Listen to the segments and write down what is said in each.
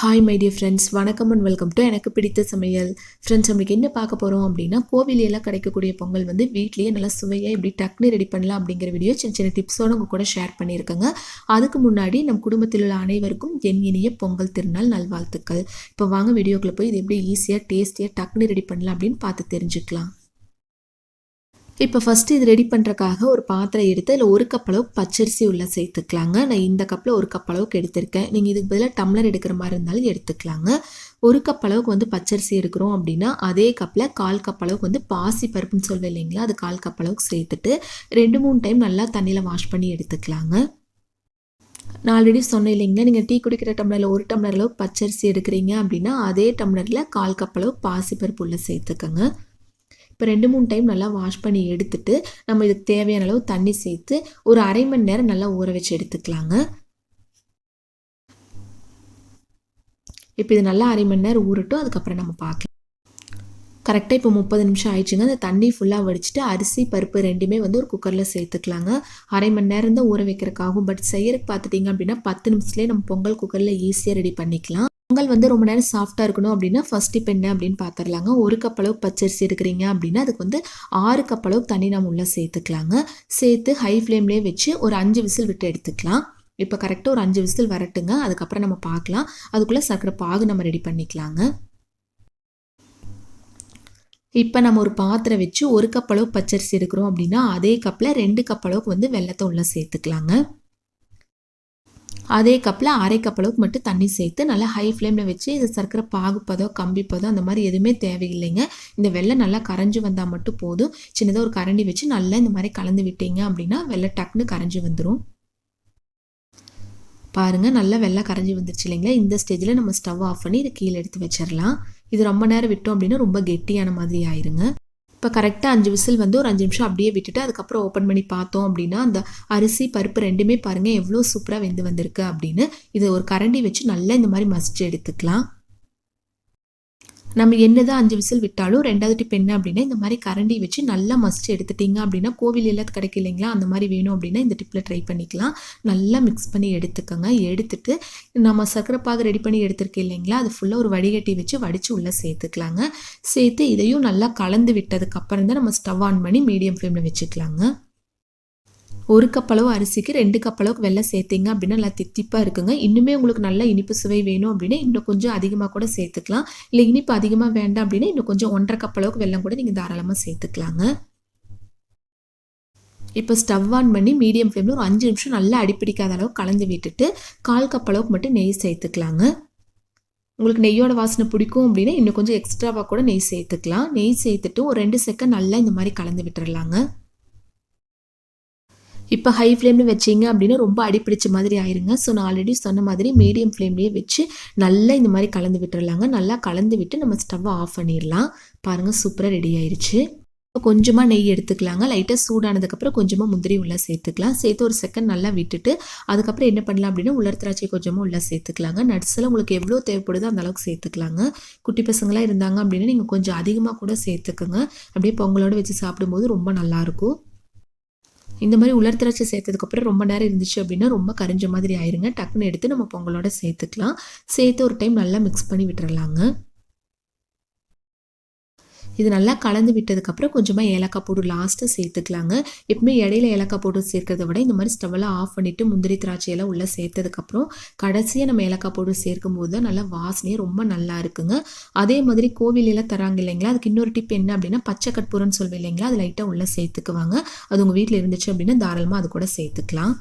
Hi my dear friends வணக்கம் and welcome to எனக்கு பிடித்த சமையல். ஃப்ரெண்ட்ஸ் நம்மளுக்கு என்ன பார்க்க போகிறோம் அப்படின்னா கோவிலையெல்லாம் கிடைக்கக்கூடிய பொங்கல் வந்து வீட்லேயே நல்லா சுவையாக இப்படி டக்குனு ரெடி பண்ணலாம் அப்படிங்கிற வீடியோ சின்ன சின்ன டிப்ஸோடு உங்கள் கூட ஷேர் பண்ணியிருக்கேங்க. அதுக்கு முன்னாடி நம் குடும்பத்தில் உள்ள அனைவருக்கும் என் இனிய பொங்கல் திருநாள் நல்வாழ்த்துக்கள். இப்போ வாங்க வீடியோக்குள்ளே போய் இது எப்படி ஈஸியாக டேஸ்டியாக டக்குனு ரெடி பண்ணலாம் அப்படின்னு பார்த்து தெரிஞ்சுக்கலாம். இப்போ ஃபஸ்ட்டு இது ரெடி பண்ணுறக்காக ஒரு பாத்திரம் எடுத்து அதில் ஒரு கப் அளவுக்கு பச்சரிசி உள்ளே சேர்த்துக்கலாங்க. நான் இந்த கப்பில் ஒரு கப் அளவுக்கு எடுத்திருக்கேன். நீங்கள் இதுக்கு பதிலாக டம்ளர் எடுக்கிற மாதிரி இருந்தாலும் எடுத்துக்கலாங்க. ஒரு கப் அளவுக்கு வந்து பச்சரிசி எடுக்கிறோம் அப்படின்னா அதே கப்பில் கால் கப் அளவுக்கு வந்து பாசி பருப்புன்னு சொல்வேன் இல்லைங்களா? அது கால் கப் அளவுக்கு சேர்த்துட்டு ரெண்டு மூணு டைம் நல்லா தண்ணியில் வாஷ் பண்ணி எடுத்துக்கலாங்க. நான் ஆல்ரெடி சொன்னேன் இல்லைங்களா? நீங்கள் டீ குடிக்கிற டம்ளரில் ஒரு டம்ளர் அளவுக்கு பச்சரிசி எடுக்கிறீங்க அப்படின்னா அதே டம்ளரில் கால் கப் அளவுக்கு பாசிப்பருப்பு உள்ளே சேர்த்துக்கோங்க. இப்போ ரெண்டு மூணு டைம் நல்லா வாஷ் பண்ணி எடுத்துட்டு நம்ம இதுக்கு தேவையான அளவு தண்ணி சேர்த்து ஒரு அரை மணி நேரம் நல்லா ஊற வச்சு எடுத்துக்கலாங்க. இப்போ இது நல்லா அரை மணி நேரம் ஊறட்டும் அதுக்கப்புறம் நம்ம பார்க்கலாம். கரெக்டாக இப்போ முப்பது நிமிஷம் ஆயிடுச்சுங்க. அந்த தண்ணி ஃபுல்லாக வடிச்சிட்டு அரிசி பருப்பு ரெண்டுமே வந்து ஒரு குக்கரில் சேர்த்துக்கலாங்க. அரை மணி நேரம் தான் ஊற வைக்கிறக்காகும் பட் செய்யறதுக்கு பார்த்துட்டிங்க அப்படின்னா பத்து நிமிஷத்துலேயே நம்ம பொங்கல் குக்கரில் ஈஸியாக ரெடி பண்ணிக்கலாம். பொங்கல் வந்து ரொம்ப நேரம் சாஃப்டாக இருக்கணும் அப்படின்னா ஃபஸ்ட் இப்போ என்ன அப்படின்னு பார்த்துடலாங்க ஒரு கப் அளவுக்கு பச்சரிசி எடுக்கிறீங்க அப்படின்னா அதுக்கு வந்து ஆறு கப் அளவுக்கு தண்ணி நம்ம உள்ளே சேர்த்துக்கலாங்க. சேர்த்து ஹை ஃப்ளேம்லேயே வச்சு ஒரு அஞ்சு விசில் விட்டு எடுத்துக்கலாம். இப்போ கரெக்டாக ஒரு அஞ்சு விசில் வரட்டுங்க. அதுக்கப்புறம் நம்ம பார்க்கலாம் அதுக்குள்ளே சர்க்கரை பாகு நம்ம ரெடி பண்ணிக்கலாங்க. இப்போ நம்ம ஒரு பாத்திரம் வச்சு ஒரு கப் அளவு பச்சரிசி எடுக்கிறோம் அப்படின்னா அதே கப்பில் ரெண்டு கப் அளவுக்கு வந்து வெள்ளத்தை உள்ளே சேர்த்துக்கலாங்க. அதே கப்பில் அரை கப் அளவுக்கு மட்டும் தண்ணி சேர்த்து நல்லா ஹை ஃப்ளேமில் வச்சு இது சர்க்கரை பாகுப்பதம் கம்பிப்பதோ அந்த மாதிரி எதுவுமே தேவையில்லைங்க. இந்த வெள்ளை நல்லா கரைஞ்சி வந்தால் மட்டும் போதும். சின்னதாக ஒரு கரண்டி வச்சு நல்லா இந்த மாதிரி கலந்து விட்டீங்க அப்படின்னா வெள்ளை டக்குன்னு கரைஞ்சி வந்துடும் பாருங்கள் நல்லா வெள்ளை கரைஞ்சி வந்துருச்சு இல்லைங்களா? இந்த ஸ்டேஜில் நம்ம ஸ்டவ் ஆஃப் பண்ணி இதை கீழே எடுத்து வச்சிடலாம் இது ரொம்ப நேரம் விட்டோம் அப்படின்னா ரொம்ப கெட்டியான மாதிரி ஆயிருங்க. இப்போ கரெக்டாக அஞ்சு விசில் வந்து ஒரு அஞ்சு நிமிஷம் அப்படியே விட்டுட்டு அதுக்கப்புறம் ஓப்பன் பண்ணி பார்த்தோம் அப்படின்னா அந்த அரிசி பருப்பு ரெண்டுமே பாருங்கள் எவ்வளோ சூப்பராக வெந்து வந்திருக்கு அப்படின்னு. இதை ஒரு கரண்டி வச்சு நல்லா இந்த மாதிரி மசிச்சு எடுத்துக்கலாம். நம்ம என்ன தான் அஞ்சு விசில் விட்டாலும் ரெண்டாவது டிப் என்ன அப்படின்னா இந்த மாதிரி கரண்டி வச்சு நல்லா மஸ்ட் எடுத்துட்டீங்க அப்படின்னா கோவில் எல்லாத்து கிடைக்கும் இல்லைங்களா அந்த மாதிரி வேணும் அப்படின்னா இந்த டிப்பில் ட்ரை பண்ணிக்கலாம். நல்லா மிக்ஸ் பண்ணி எடுத்துக்கோங்க. எடுத்துட்டு நம்ம சர்க்கரை பாகு ரெடி பண்ணி எடுத்துருக்கேன் இல்லைங்களா அது ஃபுல்லாக ஒரு வடிகட்டி வச்சு வடித்து உள்ளே சேர்த்துக்கலாங்க. சேர்த்து இதையும் நல்லா கலந்து விட்டதுக்கப்புறம் தான் நம்ம ஸ்டவ் ஆன் பண்ணி மீடியம் ஃப்ளேமில் வச்சுக்கலாங்க. ஒரு கப்பளவு அரிசிக்கு ரெண்டு கப்பளவுக்கு வெள்ளம் சேர்த்திங்க அப்படின்னா நல்லா தித்திப்பாக இருக்குங்க. இன்னுமே உங்களுக்கு நல்ல இனிப்பு சுவை வேணும் அப்படின்னா இன்னும் கொஞ்சம் அதிகமாக கூட சேர்த்துக்கலாம். இல்லை இனிப்பு அதிகமாக வேண்டாம் அப்படின்னா இன்னும் கொஞ்சம் ஒன்றரை கப்பளவுக்கு வெள்ளம் கூட நீங்கள் தாராளமாக சேர்த்துக்கலாங்க. இப்போ ஸ்டவ் ஆன் பண்ணி மீடியம் ஃப்ளேமில் ஒரு அஞ்சு நிமிஷம் நல்லா அடிப்பிடிக்காத அளவு கலந்து விட்டுட்டு கால் கப் அளவுக்கு மட்டும் நெய் சேர்த்துக்கலாங்க. உங்களுக்கு நெய்யோட வாசனை பிடிக்கும் அப்படின்னா இன்னும் கொஞ்சம் எக்ஸ்ட்ராவாக கூட நெய் சேர்த்துக்கலாம். நெய் சேர்த்துட்டு ஒரு ரெண்டு செகண்ட் நல்லா இந்த மாதிரி கலந்து விட்டுறலாங்க. இப்போ ஹை ஃப்ளேமில் வச்சிங்க அப்படின்னா ரொம்ப அடிப்பிடிச்ச மாதிரி ஆயிருங்க. ஸோ நான் ஆல்ரெடி சொன்ன மாதிரி மீடியம் ஃப்ளேம்லேயே வச்சு நல்லா இந்த மாதிரி கலந்து விட்டுறலாங்க. நல்லா கலந்து விட்டு நம்ம ஸ்டவ்வை ஆஃப் பண்ணிடலாம் பாருங்கள் சூப்பராக ரெடி ஆயிடுச்சு கொஞ்சமாக நெய் எடுத்துக்கலாங்க. லைட்டாக சூடானதுக்கப்புறம் கொஞ்சமாக முந்திரி உள்ளே சேர்த்துக்கலாம். சேர்த்து ஒரு செகண்ட் நல்லா விட்டுட்டு அதுக்கப்புறம் என்ன பண்ணலாம் அப்படின்னா உலர் திராட்சை கொஞ்சமாக உள்ளே சேர்த்துக்கலாங்க. நட்ஸில் உங்களுக்கு எவ்வளோ தேவைப்படுதோ அந்த அளவுக்கு சேர்த்துக்கலாங்க. குட்டி பசங்களாம் இருந்தாங்க அப்படின்னா நீங்கள் கொஞ்சம் அதிகமாக கூட சேர்த்துக்குங்க. அப்படியே பொங்கலோடு வச்சு சாப்பிடும்போது ரொம்ப நல்லாயிருக்கும் இந்த மாதிரி உலர் திராட்சை சேர்த்ததுக்கப்புறம் ரொம்ப நேரம் இருந்துச்சு அப்படின்னா ரொம்ப கரைஞ்ச மாதிரி ஆயிருங்க. டக்குன்னு எடுத்து நம்ம பொங்கலோட சேர்த்துக்கலாம். சேர்த்து ஒரு டைம் நல்லா மிக்ஸ் பண்ணி விட்டுறலாங்க. இது நல்லா கலந்து விட்டதுக்கப்புறம் கொஞ்சமாக ஏலக்காய் போட்டு லாஸ்ட்டாக சேர்த்துக்கலாங்க. எப்பவுமே இடையில ஏலக்காய் போட்டு சேர்க்கறத விட இந்த மாதிரி ஸ்டவ்வெல்லாம் ஆஃப் பண்ணிவிட்டு முந்திரி திராட்சையெல்லாம் உள்ளே சேர்த்ததுக்கப்புறம் கடைசியாக நம்ம ஏலக்காய் போட்டு சேர்க்கும் போது தான் நல்லா வாசனையே ரொம்ப நல்லா இருக்குங்க. அதே மாதிரி கோவிலெல்லாம் தராங்க இல்லைங்களா? அதுக்கு இன்னொரு டிப் என்ன அப்படின்னா பச்சை கற்பூரம்னு சொல்வேன் இல்லைங்களா? அது லைட்டாக உள்ளே சேர்த்துக்குவாங்க. அது உங்கள் வீட்டில் இருந்துச்சு அப்படின்னா தாராளமாக அது கூட சேர்த்துக்கலாம்.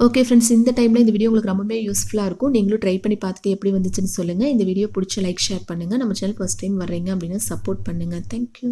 ஓகே ஃப்ரெண்ட்ஸ் இந்த டைமில் இந்த வீடியோ உங்களுக்கு ரொம்பவே யூஸ்ஃபுல்லாக இருக்கும். நீங்களும் ட்ரை பண்ணி பார்த்துட்டு எப்படி வந்துச்சுன்னு சொல்லுங்கள் இந்த வீடியோ பிடிச்ச லைக் ஷேர் பண்ணுங்கள் நம்ம சேனல் ஃபஸ்ட் டைம் வர்றீங்க அப்படின்னா சப்போர்ட் பண்ணுங்கள் தேங்க்யூ